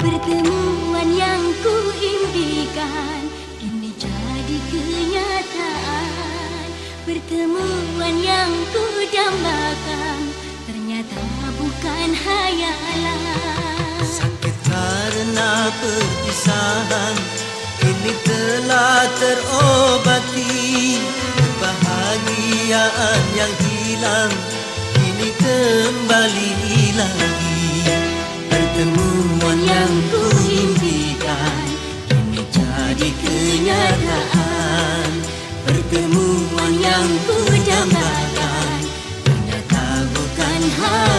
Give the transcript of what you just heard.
Pertemuan yang ku impikan Kini jadi kenyataan Pertemuan yang ku dambakan Ternyata bukan hayalan. Sakit karena perpisahan Kini telah terobati. Kebahagiaan yang hilang Kini kembali Bertemu jadi kenyataan Pertemuan yang ku jambatan Ternyata bukan hal